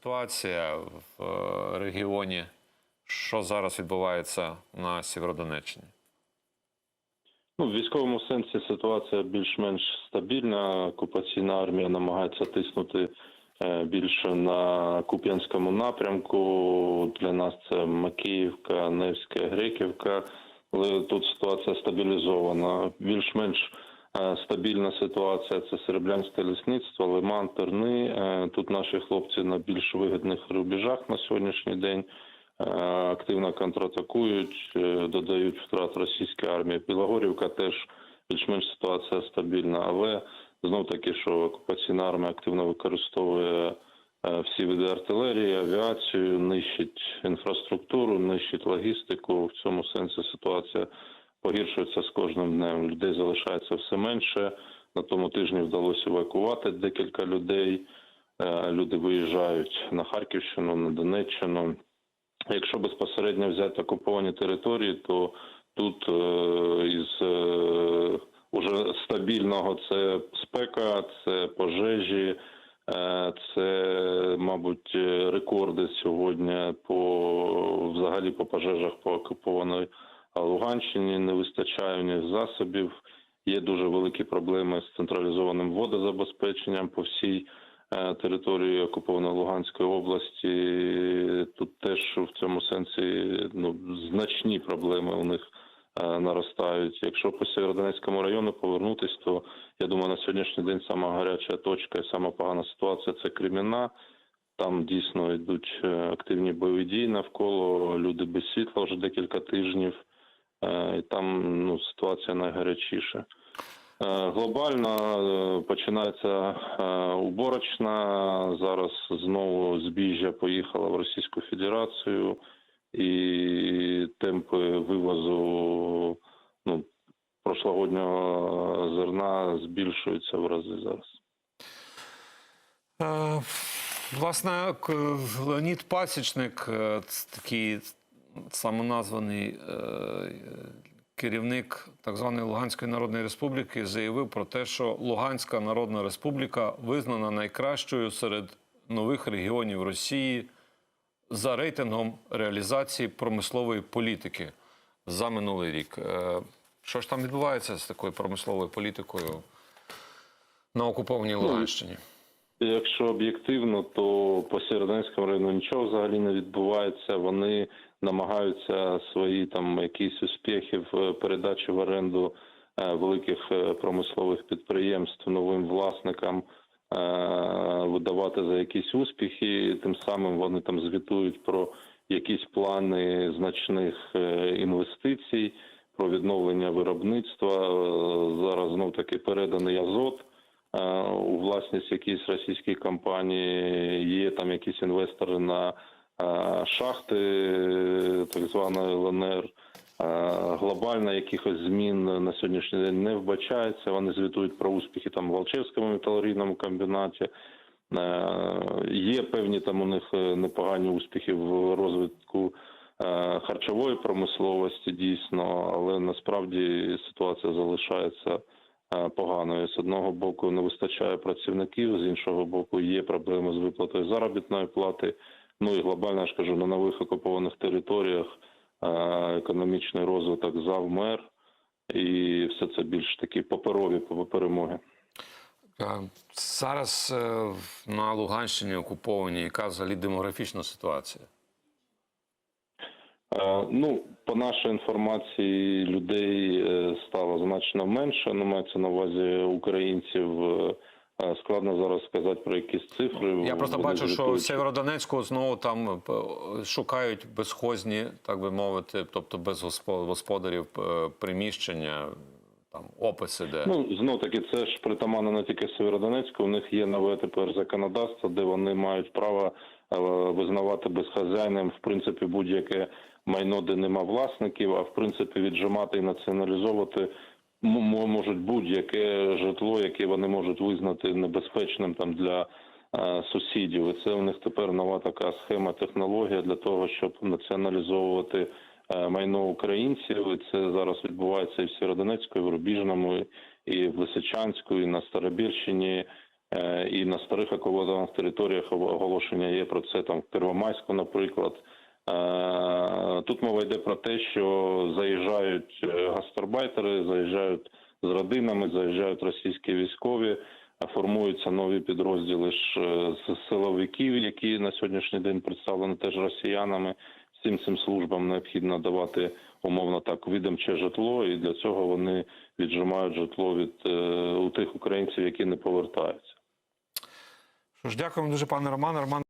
ситуація в е, регіоні? Що зараз відбувається на Сєвєродонеччині? Ну, в військовому сенсі ситуація більш-менш стабільна. Окупаційна армія намагається тиснути е, більше на Куп'янському напрямку. Для нас це Макіївка, Невська, Греківка. Але тут ситуація стабілізована. Більш-менш стабільна ситуація це Серебрянське лісництво, Лиман, Терни. Е, Тут наші хлопці на більш вигідних рубежах на сьогоднішній день. Е, активно контратакують, е, додають втрат російської армії. Білогорівка теж більш-менш ситуація стабільна, але знов таки, що окупаційна армія активно використовує е, всі види артилерії, авіацію, нищить інфраструктуру, нищить логістику. В цьому сенсі ситуація погіршується з кожним днем. Людей залишається все менше. На тому тижні вдалося евакувати декілька людей. Е, Люди виїжджають на Харківщину, на Донеччину. Якщо безпосередньо взяти окуповані території, то тут е, із е, уже стабільного це спека, це пожежі, це, мабуть, рекорди сьогодні по взагалі по пожежах по окупованій Луганщині. Не вистачає них засобів. Є дуже великі проблеми з централізованим водозабезпеченням по всій е, території окупованої Луганської області. Тут теж в цьому сенсі ну, значні проблеми у них е, наростають. Якщо по Сєвєродонецькому району повернутись, то я думаю, на сьогоднішній день сама гаряча точка і сама погана ситуація це Креміна. Там дійсно йдуть е, активні бойові дії навколо люди без світла вже декілька тижнів. Е, там ну, ситуація найгарячіша. Е, Глобально е, починається уборочна. Зараз знову збіжжя поїхала в Російську Федерацію, і темпи вивозу ну, прошлогоднього зерна збільшуються в рази зараз. Власне, Леонід Пасічник, такий самоназваний е, керівник так званої Луганської Народної Республіки, заявив про те, що Луганська Народна Республіка визнана найкращою серед нових регіонів Росії за рейтингом реалізації промислової політики за минулий рік. Е, Що ж там відбувається з такою промисловою політикою на окупованій Луганщині? Якщо об'єктивно, то по Сєвєродонецькому району нічого взагалі не відбувається. Вони намагаються свої там якісь успіхи в передачі в оренду е, великих е, промислових підприємств новим власникам е, видавати за якісь успіхи. Тим самим вони там звітують про якісь плани значних е, інвестицій, про відновлення виробництва. Е, Зараз знов таки переданий азот е, у власність якійсь російській компанії. Є там якісь інвестори на шахти так званої ЛНР. Глобально якихось змін на сьогоднішній день не вбачається. Вони звітують про успіхи там в Волчевському металургійному комбінаті. Є певні там у них е, непогані успіхи в розвитку харчової промисловості, дійсно, але насправді ситуація залишається поганою. З одного боку не вистачає працівників, з іншого боку, є проблеми з виплатою заробітної плати. Ну і глобально я ж кажу, на нових окупованих територіях економічний розвиток завмер, і все це більш такі паперові перемоги. Зараз е, на Луганщині окуповані, яка взагалі демографічна ситуація? Е, Ну, по нашій інформації, людей е, стало значно менше. Ну, мається на увазі українців. Е, е, Складно зараз сказати про якісь цифри. Я просто Вони бачу, що в Сєвєродонецьку знову там е, шукають безхозні, так би мовити, тобто без госпо- господарів приміщення, там описи, де Ну, знов таки, це ж притаманно не тільки Сєвєродонецьку. У них є нове тепер законодавство, де вони мають право визнавати безхазяйним, в принципі, будь-яке майно, де нема власників, а в принципі віджимати і націоналізовувати можуть будь-яке житло, яке вони можуть визнати небезпечним там для е, сусідів. І це у них тепер нова така схема, технологія для того, щоб націоналізовувати е, майно українців. І це зараз відбувається і в Сєвєродонецьку, і в Рубіжному, і в Лисичанську, і на Старобільщині. Е, І на старих окупованих територіях оголошення є про це там в Первомайську, наприклад. Е, Тут мова йде про те, що заїжджають е, гастарбайтери, заїжджають з родинами, заїжджають російські військові, формуються нові підрозділи ж е, з силовиків, які на сьогоднішній день представлені теж росіянами. Всім цим службам необхідно давати умовно так видимче житло, і для цього вони віджимають житло від у тих українців, які не повертаються. Що ж, дякуємо дуже, пане Романе. Роман